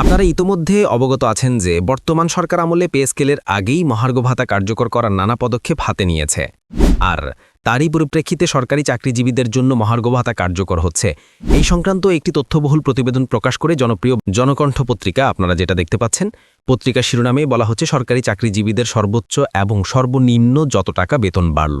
আপনারা ইতোমধ্যে অবগত আছেন যে বর্তমান সরকার আমলে পে স্কেলের আগেই মহার্ঘ ভাতা কার্যকর করার নানা পদক্ষেপ হাতে নিয়েছে। আর তারই পরিপ্রেক্ষিতে সরকারি চাকরিজীবীদের জন্য মহার্ঘ ভাতা কার্যকর হচ্ছে। এই সংক্রান্ত একটি তথ্যবহুল প্রতিবেদন প্রকাশ করে জনপ্রিয় জনকণ্ঠ পত্রিকা আপনারা যেটা দেখতে পাচ্ছেন পত্রিকা শিরোনামে বলা হচ্ছে, সরকারি চাকরিজীবীদের সর্বোচ্চ এবং সর্বনিম্ন যত টাকা বেতন বাড়ল।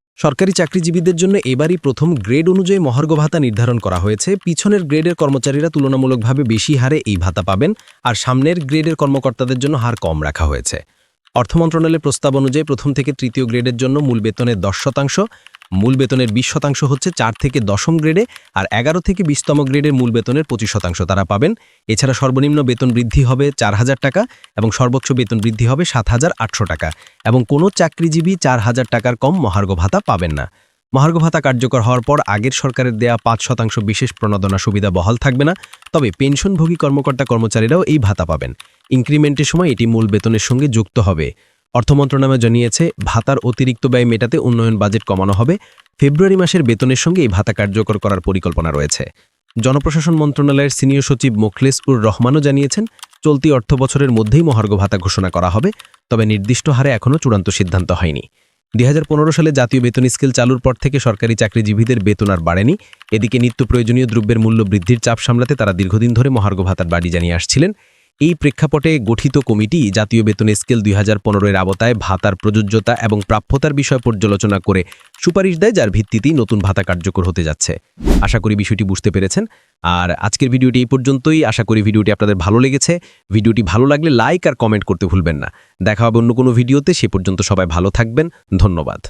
সরকারি চাকরিজীবীদের জন্য এবারই প্রথম গ্রেড অনুযায়ী মহার্ঘ ভাতা নির্ধারণ করা হয়েছে। পিছনের গ্রেডের কর্মচারীরা তুলনামূলকভাবে বেশি হারে এই ভাতা পাবেন আর সামনের গ্রেডের কর্মকর্তাদের জন্য হার কম রাখা হয়েছে। অর্থ মন্ত্রণালয়ের প্রস্তাব অনুযায়ী প্রথম থেকে তৃতীয় গ্রেডের জন্য মূল বেতনের দশ শতাংশ মূল বেতনের বিশ শতাংশ হচ্ছে চার থেকে দশম গ্রেডে আর এগারো থেকে বিশতম গ্রেডের মূল বেতনের পঁচিশ শতাংশ তারা পাবেন। এছাড়া সর্বনিম্ন বেতন বৃদ্ধি হবে চার হাজার টাকা এবং সর্বোচ্চ বেতন বৃদ্ধি হবে সাত হাজার আটশো টাকা এবং কোনো চাকরিজীবী চার হাজার টাকার কম মহার্ঘ ভাতা পাবেন না। মহার্ঘ ভাতা কার্যকর হওয়ার পর আগের সরকারের দেয়া পাঁচ শতাংশ বিশেষ প্রণোদনা সুবিধা বহাল থাকবে না, তবে পেনশনভোগী কর্মকর্তা কর্মচারীরাও এই ভাতা পাবেন। ইনক্রিমেন্টের সময় এটি মূল বেতনের সঙ্গে যুক্ত হবে। অর্থ মন্ত্রণালয় জানিয়েছে, ভাতার অতিরিক্ত ব্যয় মেটাতে উন্নয়ন বাজেট কমানো হবে। ফেব্রুয়ারি মাসের বেতনের সঙ্গে এই ভাতা কার্যকর করার পরিকল্পনা রয়েছে। জনপ্রশাসন মন্ত্রণালয়ের সিনিয়র সচিব মোখলেস উর রহমানও জানিয়েছেন, চলতি অর্থ বছরের মধ্যেই মহার্ঘ ভাতা ঘোষণা করা হবে, তবে নির্দিষ্ট হারে এখনও চূড়ান্ত সিদ্ধান্ত হয়নি। দুই হাজার পনেরো সালে জাতীয় বেতন স্কেল চালুর পর থেকে সরকারি চাকরিজীবীদের বেতন আর বাড়েনি। এদিকে নিত্য প্রয়োজনীয় দ্রব্যের মূল্য বৃদ্ধির চাপ সামলাতে তারা দীর্ঘদিন ধরে মহার্ঘ ভাতার বাড়ি জানিয়ে আসছিলেন। এই প্রেক্ষাপটে গঠিত কমিটি জাতীয় বেতন স্কেল দুই হাজার পনেরোর আওতায় ভাতার প্রযোজ্যতা এবং প্রাপ্যতার বিষয় পর্যালোচনা করে সুপারিশ দেয়, যার ভিত্তিতেই নতুন ভাতা কার্যকর হতে যাচ্ছে। আশা করি বিষয়টি বুঝতে পেরেছেন। আর আজকের ভিডিওটি এই পর্যন্তই। আশা করি ভিডিওটি আপনাদের ভালো লেগেছে। ভিডিওটি ভালো লাগলে লাইক আর কমেন্ট করতে ভুলবেন না। দেখা হবে অন্য কোনো ভিডিওতে। সে পর্যন্ত সবাই ভালো থাকবেন। ধন্যবাদ।